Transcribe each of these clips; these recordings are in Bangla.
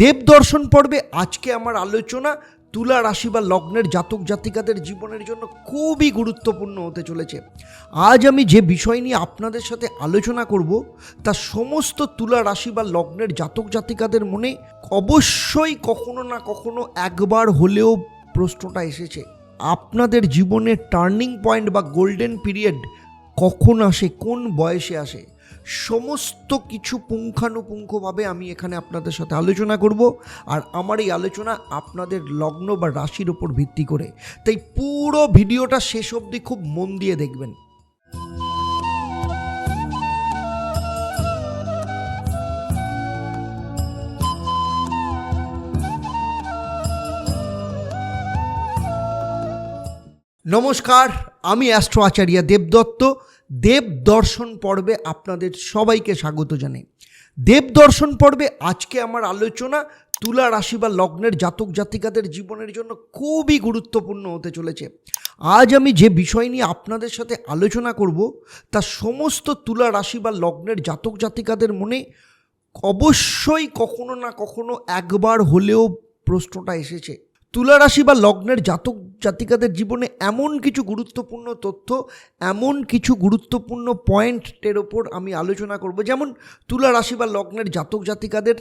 দেবদর্শন পর্বে আজকে আমার আলোচনা তুলা রাশি বা লগ্নের জাতক জাতিকাদের জীবনের জন্য খুবই গুরুত্বপূর্ণ হতে চলেছে। আজ আমি যে বিষয় নিয়ে আপনাদের সাথে আলোচনা করব, তা সমস্ত তুলা রাশি বা লগ্নের জাতক জাতিকাদের মনে অবশ্যই কখনো না কখনো একবার হলেও প্রশ্নটা এসেছে। আপনাদের জীবনের টার্নিং পয়েন্ট বা গোল্ডেন পিরিয়ড কখন আসে, কোন বয়সে আসে? সমস্ত কিছু পুঙ্খানুপুঙ্খভাবে আমি এখানে আপনাদের সাথে আলোচনা করব আর আমার এই আলোচনা আপনাদের লগ্ন বা রাশির ওপর ভিত্তি করে। তাই পুরো ভিডিওটা শেষ অবধি খুব মন দিয়ে দেখবেন। নমস্কার, আমি অ্যাস্ট্রো আচার্য দেবদত্ত। দেবদর্শন পর্বে আপনাদের সবাইকে স্বাগত জানাই। দেবদর্শন পর্বে আজকে আমার আলোচনা তুলা রাশি বা লগ্নের জাতক জাতিকাদের জীবনের জন্য খুবই গুরুত্বপূর্ণ হতে চলেছে। আজ আমি যে বিষয় নিয়ে আপনাদের সাথে আলোচনা করব, তা সমস্ত তুলা রাশি বা লগ্নের জাতক জাতিকাদের মনে অবশ্যই কখনো না কখনো একবার হলেও প্রশ্নটা এসেছে। তুলা রাশি বা লগ্নের জাতক জাতিকাদের জীবনে এমন কিছু গুরুত্বপূর্ণ তথ্য, এমন কিছু গুরুত্বপূর্ণ পয়েন্টের ওপর আমি আলোচনা করব। যেমন তুলা রাশি বা লগ্নের জাতক জাতিকাদের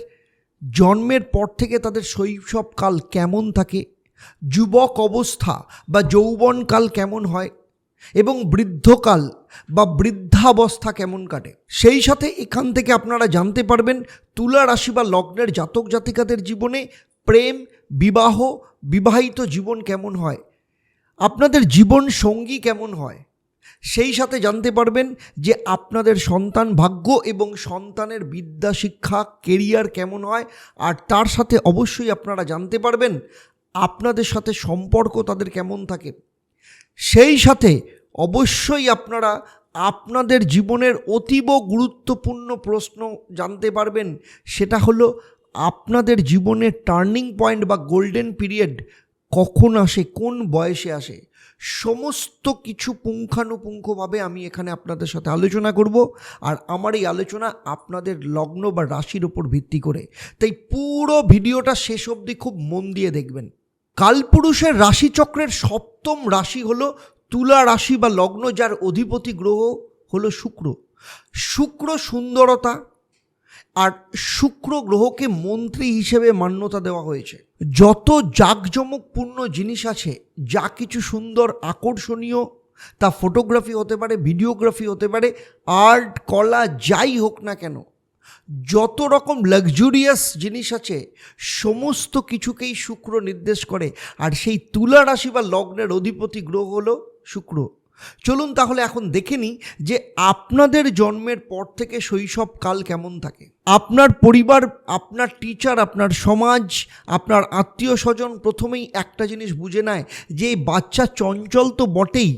জন্মের পর থেকে তাদের শৈশবকাল কেমন থাকে, যুবক অবস্থা বা যৌবনকাল কেমন হয় এবং বৃদ্ধকাল বা বৃদ্ধাবস্থা কেমন কাটে। সেই সাথে এখান থেকে আপনারা জানতে পারবেন তুলা রাশি বা লগ্নের জাতক জাতিকাদের জীবনে প্রেম, বিবাহ, বিবাহিত জীবন কেমন হয়। আপনাদের জীবন সঙ্গী কেমন হয়? সেই সাথে জানতে পারবেন যে আপনাদের সন্তান ভাগ্য এবং সন্তানের বিদ্যা, শিক্ষা কেরিয়ার কেমন হয়। আর তার সাথে অবশ্যই আপনারা জানতে পারবেন আপনাদের সাথে সম্পর্ক তাদের কেমন থাকে। সেই সাথে অবশ্যই আপনারা আপনাদের জীবনের অতীব গুরুত্বপূর্ণ প্রশ্ন জানতে পারবেন। সেটা হলো, আপনাদের জীবনের টার্নিং পয়েন্ট বা গোল্ডেন পিরিয়ড কখন আসে, কোন বয়সে আসে, সমস্ত কিছু পুঙ্খানুপুঙ্খভাবে আমি এখানে আপনাদের সাথে আলোচনা করব আর আমার এই আলোচনা আপনাদের লগ্ন বা রাশির ওপর ভিত্তি করে। তাই পুরো ভিডিওটা শেষ অবধি খুব মন দিয়ে দেখবেন। কালপুরুষের রাশিচক্রের সপ্তম রাশি হলো তুলা রাশি বা লগ্ন, যার অধিপতি গ্রহ হলো শুক্র। শুক্র সুন্দরতা আর শুক্র গ্রহকে মন্ত্রী হিসেবে মান্যতা দেওয়া হয়েছে। যত জাঁকজমকপূর্ণ জিনিস আছে, যা কিছু সুন্দর আকর্ষণীয়, তা ফটোগ্রাফি হতে পারে, ভিডিওগ্রাফি হতে পারে, আর্ট, কলা, যাই হোক না কেন, যত রকম লাক্সুরিয়াস জিনিস আছে, সমস্ত কিছুকেই শুক্র নির্দেশ করে। আর সেই তুলা রাশি বা লগ্নের অধিপতি গ্রহ হলো শুক্র। চলুন তাহলে এখন দেখে নিই যে আপনাদের জন্মের পর থেকে শৈশবকাল কেমন থাকে। আপনার পরিবার, আপনার টিচার আপনার সমাজ, আপনার আত্মীয় স্বজন প্রথমেই একটা জিনিস বুঝে নেয় যে বাচ্চা চঞ্চল তো বটেই,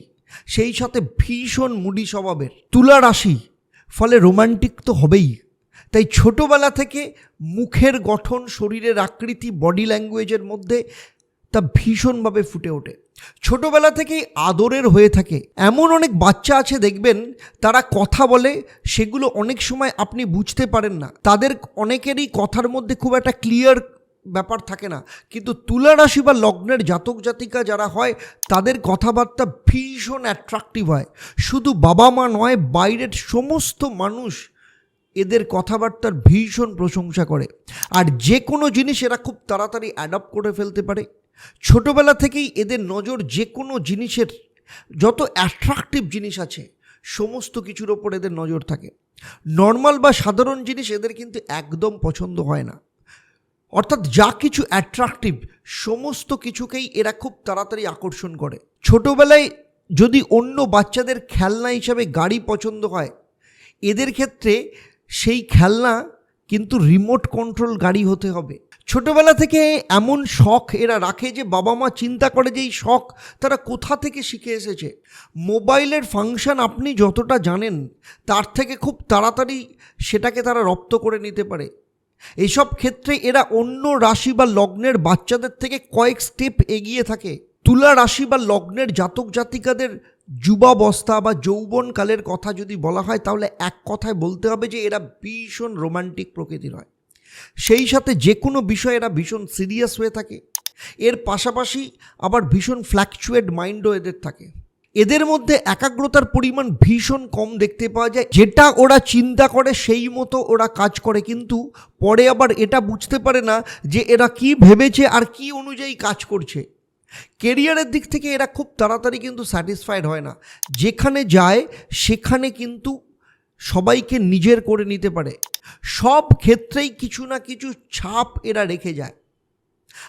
সেই সাথে ভীষণ মুডি স্বভাবের। তুলা রাশি, ফলে রোমান্টিক তো হবেই। তাই ছোটোবেলা থেকে মুখের গঠন, শরীরের আকৃতি বডি ল্যাঙ্গুয়েজের মধ্যে তা ভীষণভাবে ফুটে ওঠে। ছোটবেলা থেকেই আদরের হয়ে থাকে। এমন অনেক বাচ্চা আছে দেখবেন, তারা কথা বলে, সেগুলো অনেক সময় আপনি বুঝতে পারেন না। তাদের অনেকেরই কথার মধ্যে খুব একটা ক্লিয়ার ব্যাপার থাকে না। কিন্তু তুলা রাশি বা লগ্নের জাতক জাতিকা যারা হয়, তাদের কথাবার্তা ভীষণ অ্যাট্রাকটিভ হয়। শুধু বাবা মা নয়, বাইরের সমস্ত মানুষ এদের কথাবার্তার ভীষণ প্রশংসা করে। আর যে কোনো জিনিস এরা খুব তাড়াতাড়ি অ্যাডাপ্ট করে ফেলতে পারে। ছোটোবেলা থেকেই এদের নজর যে কোনো জিনিসের যত অ্যাট্রাকটিভ জিনিস আছে, সমস্ত কিছুর ওপর এদের নজর থাকে। নর্মাল বা সাধারণ জিনিস এদের কিন্তু একদম পছন্দ হয় না। অর্থাৎ যা কিছু অ্যাট্রাকটিভ সমস্ত কিছুকেই এরা খুব তাড়াতাড়ি আকর্ষণ করে। ছোটোবেলায় যদি অন্য বাচ্চাদের খেলনা হিসাবে গাড়ি পছন্দ হয়, এদের ক্ষেত্রে সেই খেলনা কিন্তু রিমোট কন্ট্রোল গাড়ি হতে হবে। ছোটবেলা থেকে এমন শখ এরা রাখে যে বাবা মা চিন্তা করে যে এই শখ তারা কোথা থেকে শিখে এসেছে। মোবাইলের ফাংশন আপনি যতটা জানেন, তার থেকে খুব তাড়াতাড়ি সেটাকে তারা রপ্ত করে নিতে পারে। এইসব ক্ষেত্রে এরা অন্য রাশি বা লগ্নের বাচ্চাদের থেকে কয়েক স্টেপ এগিয়ে থাকে। তুলা রাশি বা লগ্নের জাতক জাতিকাদের যুবাবস্থা বা যৌবনকালের কথা যদি বলা হয়, তাহলে এক কথায় বলতে হবে যে এরা ভীষণ রোমান্টিক প্রকৃতির হয়। সেই সাথে যে কোনো বিষয়ে এরা ভীষণ সিরিয়াস হয়ে থাকে। এর পাশাপাশি আবার ভীষণ ফ্ল্যাকচুয়েট মাইন্ডও এদের থাকে। এদের মধ্যে একাগ্রতার পরিমাণ ভীষণ কম দেখতে পাওয়া যায়। যেটা ওরা চিন্তা করে, সেই মতো ওরা কাজ করে। কিন্তু পরে আবার এটা বুঝতে পারে না যে এরা কি ভেবেছে আর কি অনুযায়ী কাজ করছে। কেরিয়ারের দিক থেকে এরা খুব তাড়াতাড়ি কিন্তু স্যাটিসফাইড হয় না। যেখানে যায়, সেখানে কিন্তু সবাইকে নিজের করে নিতে পারে। সব ক্ষেত্রেই কিছু না কিছু ছাপ এরা রেখে যায়।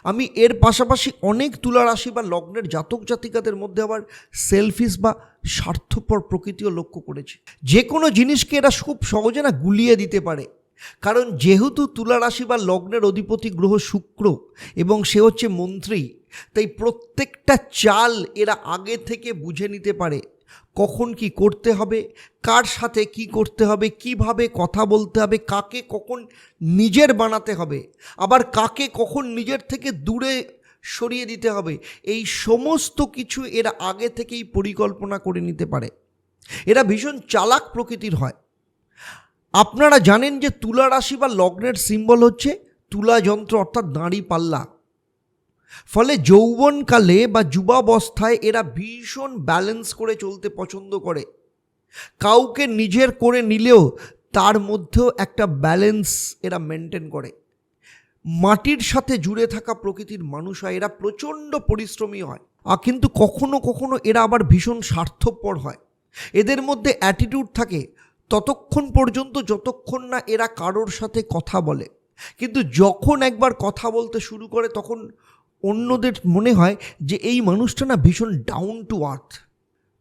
আমি এর পাশাপাশি অনেক তুলা রাশি বা লগ্নের জাতক জাতিকাদের মধ্যে আবার সেলফিস বা স্বার্থপর প্রকৃতিও লক্ষ্য করেছি। যে কোনো জিনিসকে এরা খুব সহজে না গুলিয়ে দিতে পারে। কারণ যেহেতু তুলা রাশি বা লগ্নের অধিপতি গ্রহ শুক্র এবং সে হচ্ছে মন্ত্রী, তাই প্রত্যেকটা চাল এরা আগে থেকে বুঝে নিতে পারে। কখন কি করতে হবে, কার সাথে কি করতে হবে, কীভাবে কথা বলতে হবে, কাকে কখন নিজের বানাতে হবে, আবার কাকে কখন নিজের থেকে দূরে সরিয়ে দিতে হবে, এই সমস্ত কিছু এরা আগে থেকেই পরিকল্পনা করে নিতে পারে। এরা ভীষণ চালাক প্রকৃতির হয়। আপনারা জানেন যে তুলা রাশি বা লগ্নের সিম্বল হচ্ছে তুলা যন্ত্র, অর্থাৎ দাঁড়ি পাল্লা। ফলে যৌবনকালে বা যুবাবস্থায় এরা ভীষণ ব্যালেন্স করে চলতে পছন্দ করে। কাউকে নিজের করে নিলেও তার মধ্যেও একটা ব্যালেন্স এরা মেনটেন করে। মাটির সাথে জুড়ে থাকা প্রকৃতির মানুষ হয়, এরা প্রচণ্ড পরিশ্রমী হয়। আর কিন্তু কখনো কখনো এরা আবার ভীষণ স্বার্থপর হয়। এদের মধ্যে অ্যাটিটিউড থাকে ততক্ষণ পর্যন্ত যতক্ষণ না এরা কারোর সাথে কথা বলে। কিন্তু যখন একবার কথা বলতে শুরু করে, তখন অন্যদের মনে হয় যে এই মানুষটা না ভীষণ ডাউন টু আর্থ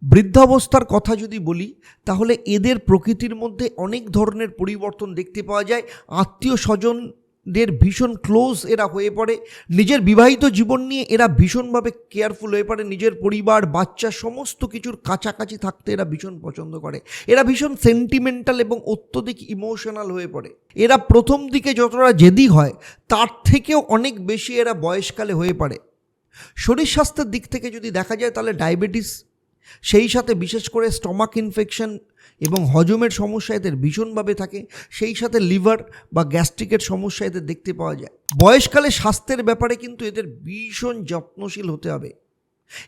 বৃদ্ধাবস্থার কথা যদি বলি, তাহলে এদের প্রকৃতির মধ্যে অনেক ধরনের পরিবর্তন দেখতে পাওয়া যায়। আত্মীয় স্বজনদের ভীষণ ক্লোজ এরা হয়ে পড়ে। নিজের বিবাহিত জীবন নিয়ে এরা ভীষণভাবে কেয়ারফুল হয়ে পড়ে। নিজের পরিবার, বাচ্চা, সমস্ত কিছুর কাছাকাছি থাকতে এরা ভীষণ পছন্দ করে। এরা ভীষণ সেন্টিমেন্টাল এবং অত্যধিক ইমোশনাল হয়ে পড়ে। এরা প্রথম দিকে যতটা জেদি হয়, তার থেকেও অনেক বেশি এরা বয়সকালে হয়ে পড়ে। শরীর স্বাস্থ্যের দিক থেকে যদি দেখা যায়, তাহলে ডায়াবেটিস সেই সাথে বিশেষ করে স্টমাক ইনফেকশন এবং হজমের সমস্যা এদের ভীষণভাবে থাকে, সেই সাথে লিভার বা গ্যাস্ট্রিকের সমস্যা এদের দেখতে পাওয়া যায়। বয়সকালে স্বাস্থ্যের ব্যাপারে কিন্তু এদের ভীষণ যত্নশীল হতে হবে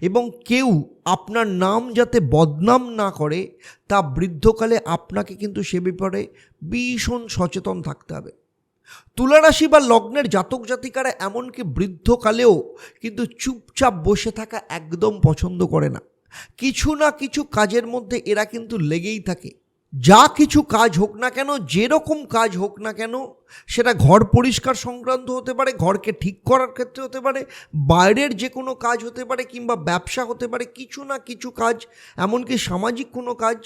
এবং কেউ আপনার নাম যাতে বদনাম না করে, তা বৃদ্ধকালে আপনাকে কিন্তু সে ব্যাপারে ভীষণ সচেতন থাকতে হবে। তুলারাশি বা লগ্নের জাতক জাতিকারা এমনকি বৃদ্ধকালেও কিন্তু চুপচাপ বসে থাকা একদম পছন্দ করে না। কিছু না কিছু কাজের মধ্যে এরা কিন্তু লেগেই থাকে। যা কিছু কাজ হোক না কেন, যেরকম কাজ হোক না কেন, সেটা ঘর পরিষ্কার সংক্রান্ত হতে পারে, ঘরকে ঠিক করার ক্ষেত্রে হতে পারে, বাইরের যে কোনো কাজ হতে পারে কিংবা ব্যবসা হতে পারে, কিছু না কিছু কাজ, এমনকি সামাজিক কোনো কাজ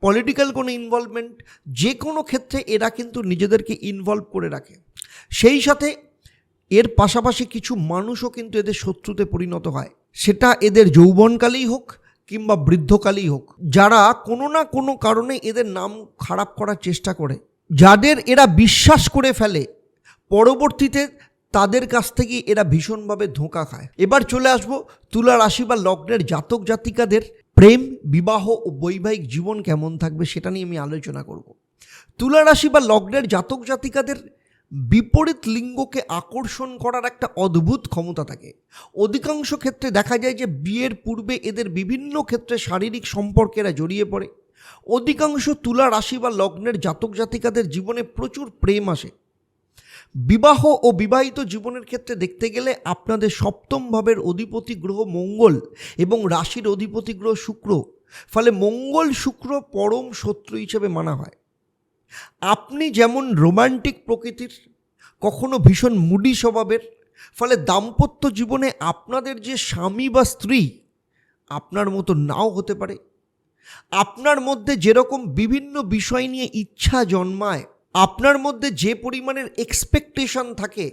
পলিটিক্যাল কোনো ইনভলভমেন্ট যে কোনো ক্ষেত্রে এরা কিন্তু নিজেদেরকে ইনভলভ করে রাখে। সেই সাথে এর পাশাপাশি কিছু মানুষও কিন্তু এদের শত্রুতে পরিণত হয়। সেটা এদের যৌবনকালেই হোক কিংবা বৃদ্ধকালেই হোক, যারা কোনো না কোনো কারণে এদের নাম খারাপ করার চেষ্টা করে, যাদের এরা বিশ্বাস করে ফেলে, পরবর্তীতে তাদের কাছ থেকে এরা ভীষণভাবে ধোঁকা খায়। এবার চলে আসব তুলা রাশি বা লগ্নের জাতক জাতিকাদের প্রেম, বিবাহ ও বৈবাহিক জীবন কেমন থাকবে সেটা নিয়ে আমি আলোচনা করব। তুলা রাশি বা লগ্নের জাতক জাতিকাদের বিপরীত লিঙ্গকে আকর্ষণ করার একটা অদ্ভুত ক্ষমতা থাকে। অধিকাংশ ক্ষেত্রে দেখা যায় যে বিয়ের পূর্বে এদের বিভিন্ন ক্ষেত্রে শারীরিক সম্পর্কেরা জড়িয়ে পড়ে। অধিকাংশ তুলা রাশি বা লগ্নের জাতক জাতিকাদের জীবনে প্রচুর প্রেম আসে। বিবাহ ও বিবাহিত জীবনের ক্ষেত্রে দেখতে গেলে আপনাদের সপ্তম ভাবের অধিপতি গ্রহ মঙ্গল এবং রাশির অধিপতি গ্রহ শুক্র। ফলে মঙ্গল শুক্র পরম শত্রু হিসেবে মানা হয়। আপনি যেমন রোমান্টিক প্রকৃতির, কখনো ভীষণ মুডি স্বভাবের, ফলে দাম্পত্য জীবনে আপনাদের যে স্বামী বা স্ত্রী, আপনার মতো নাও হতে পারে। আপনার মধ্যে যেরকম বিভিন্ন বিষয় নিয়ে ইচ্ছা জন্মায়, আপনার মধ্যে যে পরিমাণের এক্সপেকটেশন থাকে,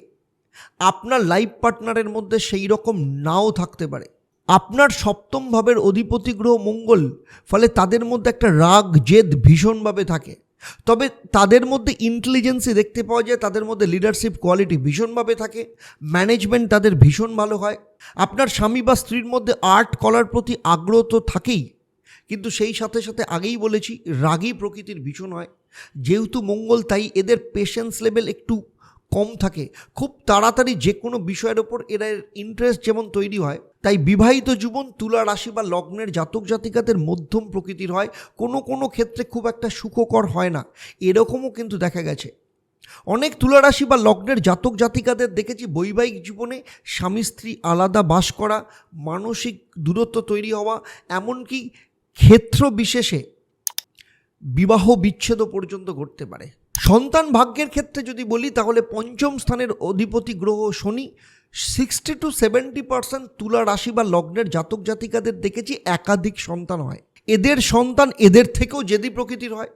আপনার লাইফ পার্টনারের মধ্যে সেই রকম নাও থাকতে পারে। আপনার সপ্তম ভাবের অধিপতি গ্রহ মঙ্গল, ফলে তাদের মধ্যে একটা রাগ, জেদ ভীষণভাবে থাকে। তবে তাদের মধ্যে ইন্টেলিজেন্সি দেখতে পাওয়া যায়, তাদের মধ্যে লিডারশিপ কোয়ালিটি ভীষণভাবে থাকে ম্যানেজমেন্ট তাদের ভীষণ ভালো হয়। আপনার স্বামী বা স্ত্রীর মধ্যে আর্ট কলার প্রতি আগ্রহ তো থাকেই, কিন্তু সেই সাথে সাথে আগেই বলেছি, রাগী প্রকৃতির ভীষণ হয়। যেহেতু মঙ্গল, তাই এদের পেশেন্স লেভেল একটু কম থাকে। খুব তাড়াতাড়ি যে কোনো বিষয়ের ওপর এরা ইন্টারেস্ট যেমন তৈরি হয়, তাই বিবাহিত জীবন, তুলা রাশি বা লগ্নের জাতক জাতিকাদের মধ্যম প্রকৃতির হয়, কোনো কোনো ক্ষেত্রে খুব একটা সুখকর হয় না। এরকমও কিন্তু দেখা গেছে। অনেক তুলারাশি বা লগ্নের জাতক জাতিকাদের দেখেছি বৈবাহিক জীবনে স্বামী স্ত্রী আলাদা বাস করা, মানসিক দূরত্ব তৈরি হওয়া, এমনকি ক্ষেত্র বিশেষে বিবাহ বিচ্ছেদ পর্যন্ত ঘটতে পারে। সন্তান ভাগ্যের ক্ষেত্রে যদি বলি, তাহলে পঞ্চম স্থানের অধিপতি গ্রহ শনি। সিক্সটি টু সেভেন্টি পার্সেন্ট তুলা রাশি বা লগ্নের জাতক জাতিকাদের দেখেছি একাধিক সন্তান হয়। এদের সন্তান এদের থেকেও জেদি প্রকৃতির হয়।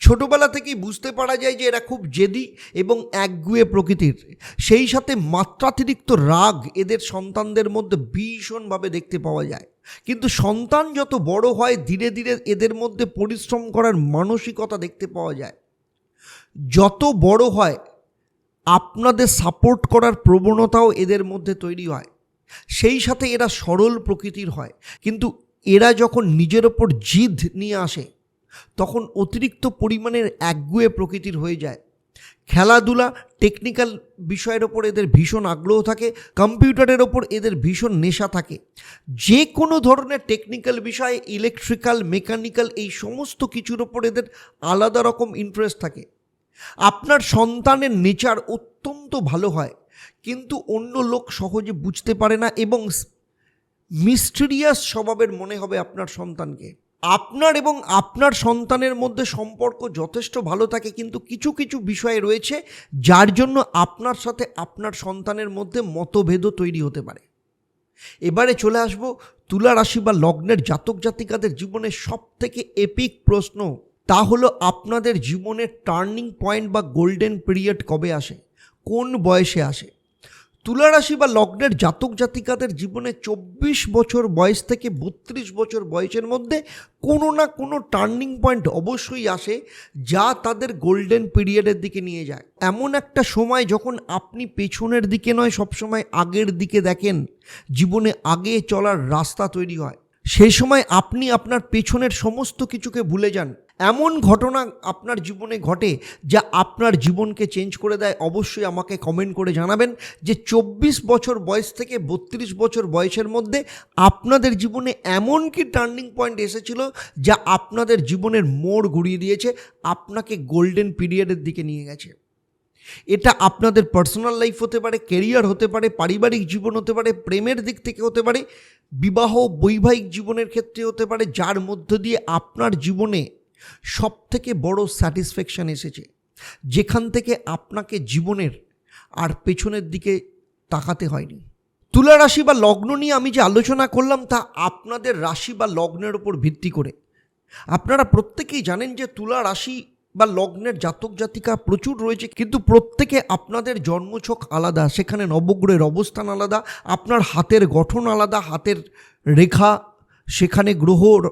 ছোটবেলা থেকেই বুঝতে পারা যায় যে এরা খুব জেদি এবং একগুয়ে প্রকৃতির। সেই সাথে মাত্রাতিরিক্ত রাগ এদের সন্তানদের মধ্যে ভীষণভাবে দেখতে পাওয়া যায়। কিন্তু সন্তান যত বড় হয়, ধীরে ধীরে এদের মধ্যে পরিশ্রম করার মানসিকতা দেখতে পাওয়া যায়। যত বড় হয়, আপনাদের সাপোর্ট করার প্রবণতাও এদের মধ্যে তৈরি হয়। সেই সাথে এরা সরল প্রকৃতির হয়। কিন্তু এরা যখন নিজের ওপর জিদ নিয়ে আসে, তখন অতিরিক্ত পরিমাণের একগুয়ে প্রকৃতির হয়ে যায়। খেলাধুলা টেকনিক্যাল বিষয়ের ওপর এদের ভীষণ আগ্রহ থাকে, কম্পিউটারের ওপর এদের ভীষণ নেশা থাকে। যে কোনো ধরনের টেকনিক্যাল বিষয়ে ইলেকট্রিক্যাল মেকানিক্যাল এই সমস্ত কিছুর ওপর এদের আলাদা রকম ইন্টারেস্ট থাকে। আপনার সন্তানের নেচার অত্যন্ত ভালো হয়, কিন্তু অন্য লোক সহজে বুঝতে পারে না এবং মিস্টেরিয়াস স্বভাবের মনে হবে আপনার সন্তানকে। আপনার এবং আপনার সন্তানের মধ্যে সম্পর্ক যথেষ্ট ভালো থাকে, কিন্তু কিছু কিছু বিষয় রয়েছে যার জন্য আপনার সাথে আপনার সন্তানের মধ্যে মতভেদও তৈরি হতে পারে। এবারে চলে আসব তুলা রাশি বা লগ্নের জাতক জাতিকাদের জীবনের সব থেকে এপিক প্রশ্ন। তা হলো আপনাদের জীবনের টার্নিং পয়েন্ট বা গোল্ডেন পিরিয়ড কবে আসে? কোন বয়সে আসে? তুলারাশি বা লগ্নের জাতক জাতিকাদের জীবনে চব্বিশ বছর বয়স থেকে বত্রিশ বছর বয়সের মধ্যে কোনো না কোনো টার্নিং পয়েন্ট অবশ্যই আসে যা তাদের গোল্ডেন পিরিয়ডের দিকে নিয়ে যায়। এমন একটা সময় যখন আপনি পেছনের দিকে নয়, সবসময় আগের দিকে দেখেন, জীবনে আগে চলার রাস্তা তৈরি হয়। সেই সময় আপনি আপনার পেছনের সমস্ত কিছুকে ভুলে যান। এমন ঘটনা আপনার জীবনে ঘটে যা আপনার জীবনকে চেঞ্জ করে দেয়, অবশ্যই আমাকে কমেন্ট করে জানাবেন যে চব্বিশ বছর বয়স থেকে বত্রিশ বছর বয়সের মধ্যে আপনাদের জীবনে এমন কি টার্নিং পয়েন্ট এসেছিল যা আপনাদের জীবনের মোড় ঘুরিয়ে দিয়েছে, আপনাকে গোল্ডেন পিরিয়ডের দিকে নিয়ে গেছে। এটা আপনাদের পার্সোনাল লাইফ হতে পারে কেরিয়ার হতে পারে, পারিবারিক জীবন হতে পারে, প্রেমের দিক থেকে হতে পারে, বিবাহ বৈবাহিক জীবনের ক্ষেত্রে হতে পারে, যার মধ্য দিয়ে আপনার জীবনে সব থেকে বড় স্যাটিসফ্যাকশান এসেছে। যেখান থেকে আপনাকে জীবনের আর পেছনের দিকে তাকাতে হয়নি। তুলা রাশি বা লগ্ন নিয়ে আমি যে আলোচনা করলাম, তা আপনাদের রাশি বা লগ্নের উপর ভিত্তি করে। আপনারা প্রত্যেকেই জানেন যে তুলা রাশি বা লগ্নের জাতক জাতিকা প্রচুর রয়েছে, কিন্তু প্রত্যেকে আপনাদের জন্মছক আলাদা, সেখানে নবগ্রহের অবস্থান আলাদা, আপনার হাতের গঠন আলাদা, হাতের রেখা, সেখানে গ্রহর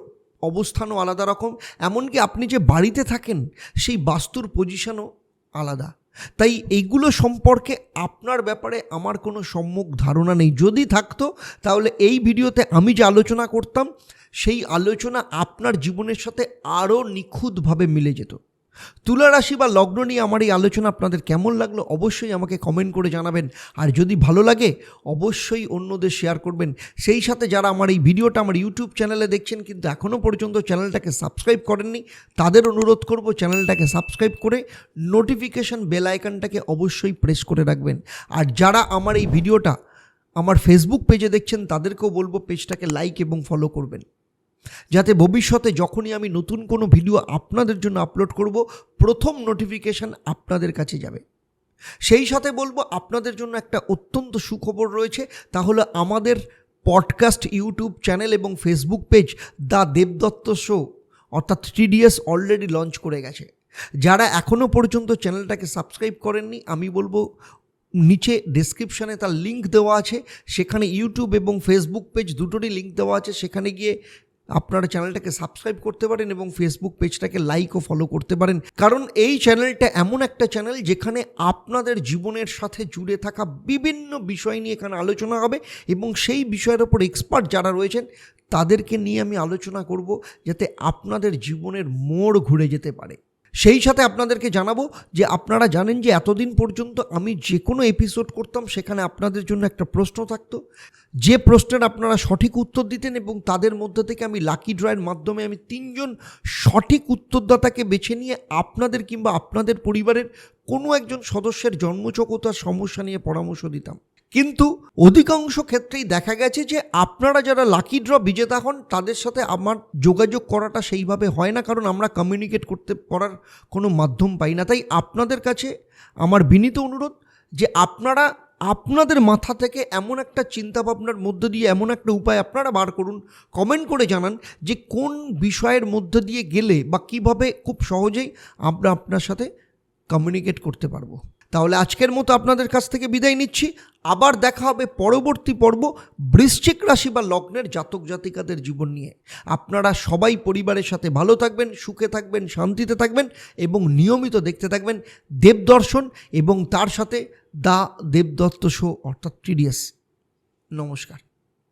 অবস্থানও আলাদা রকম। এমনকি আপনি যে বাড়িতে থাকেন, সেই বাস্তুর পজিশনও আলাদা। তাই এইগুলো সম্পর্কে আপনার ব্যাপারে আমার কোনো সম্মুখ ধারণা নেই। যদি থাকতো, তাহলে এই ভিডিওতে আমি যে আলোচনা করতাম, সেই আলোচনা আপনার জীবনের সাথে আরও নিখুঁতভাবে মিলে যেত। তুলা রাশি বা লগ্ন নিয়ে আমার এই আলোচনা আপনাদের কেমন লাগল অবশ্যই আমাকে কমেন্ট করে জানাবেন। আর যদি ভালো লাগে, অবশ্যই অন্যদের শেয়ার করবেন। সেই সাথে যারা আমার এই ভিডিওটা আমার ইউটিউব চ্যানেলে দেখছেন কিন্তু এখনও পর্যন্ত চ্যানেলটাকে সাবস্ক্রাইব করেননি, তাদের অনুরোধ করব চ্যানেলটাকে সাবস্ক্রাইব করে নোটিফিকেশন বেল আইকনটাকে অবশ্যই প্রেস করে রাখবেন। আর যারা আমার এই ভিডিওটা আমার ফেসবুক পেজে দেখছেন, তাদেরকেও বলব পেজটাকে লাইক এবং ফলো করবেন। যাতে ভবিষ্যতে যখনই আমি নতুন কোনো ভিডিও আপনাদের জন্য আপলোড করব, প্রথম নোটিফিকেশান আপনাদের কাছে যাবে। সেই সাথে বলব, আপনাদের জন্য একটা অত্যন্ত সুখবর রয়েছে তাহলে আমাদের পডকাস্ট ইউটিউব চ্যানেল এবং Facebook page the Debdatta show অর্থাৎ টিডিএস অলরেডি লঞ্চ করে গেছে। যারা এখনও পর্যন্ত চ্যানেলটাকে সাবস্ক্রাইব করেননি, আমি বলব, নিচে ডেসক্রিপশানে তার লিঙ্ক দেওয়া আছে, সেখানে ইউটিউব এবং ফেসবুক পেজ দুটোরই লিঙ্ক দেওয়া আছে, সেখানে গিয়ে আপনারা চ্যানেলটাকে সাবস্ক্রাইব করতে পারেন এবং ফেসবুক পেজটাকে লাইক ও ফলো করতে পারেন। কারণ এই চ্যানেলটা এমন একটা চ্যানেল যেখানে আপনাদের জীবনের সাথে জুড়ে থাকা বিভিন্ন বিষয় নিয়ে এখানে আলোচনা হবে এবং সেই বিষয়ের ওপর এক্সপার্ট যারা রয়েছেন, তাদেরকে নিয়ে আমি আলোচনা করব যাতে আপনাদের জীবনের মোড় ঘুরে যেতে পারে। সেই সাথে আপনাদেরকে জানাব যে আপনারা জানেন যে এতদিন পর্যন্ত আমি যে কোনো এপিসোড করতাম, সেখানে আপনাদের জন্য একটা প্রশ্ন থাকতো। যে প্রশ্নের আপনারা সঠিক উত্তর দিতেন এবং তাদের মধ্যে থেকে আমি লাকি ড্রয়ের মাধ্যমে আমি তিনজন সঠিক উত্তরদাতাকে বেছে নিয়ে আপনাদের কিংবা আপনাদের পরিবারের কোনো একজন সদস্যের জন্মচকতার সমস্যা নিয়ে পরামর্শ দিতাম। কিন্তু অধিকাংশ ক্ষেত্রেই দেখা গেছে যে আপনারা যারা লাকি ড্র বিজেতা হন, তাদের সাথে আমার যোগাযোগ করাটা সেইভাবে হয় না, কারণ আমরা কমিউনিকেট করতে করার কোনো মাধ্যম পাই না। তাই আপনাদের কাছে আমার বিনীত অনুরোধ যে আপনারা আপনাদের মাথা থেকে এমন একটা চিন্তা ভাবনার মধ্যে দিয়ে এমন একটা উপায় আপনারা বার করুন কমেন্ট করে জানান যে কোন বিষয়ের মধ্যে দিয়ে গেলে বা কীভাবে খুব সহজেই আমরা আপনার সাথে কমিউনিকেট করতে পারব। তাহলে আজকের মতো আপনাদের কাছ থেকে বিদায় নিচ্ছি। আবার দেখা হবে পরবর্তী পর্ব বৃশ্চিক রাশি বা লগ্নের জাতক জাতিকাদের জীবন নিয়ে। আপনারা সবাই পরিবারের সাথে ভালো থাকবেন, সুখে থাকবেন, শান্তিতে থাকবেন এবং নিয়মিত দেখতে থাকবেন দেবদর্শন এবং তার সাথে দা দেবদত্ত শো অর্থাৎ টিডিএস। নমস্কার।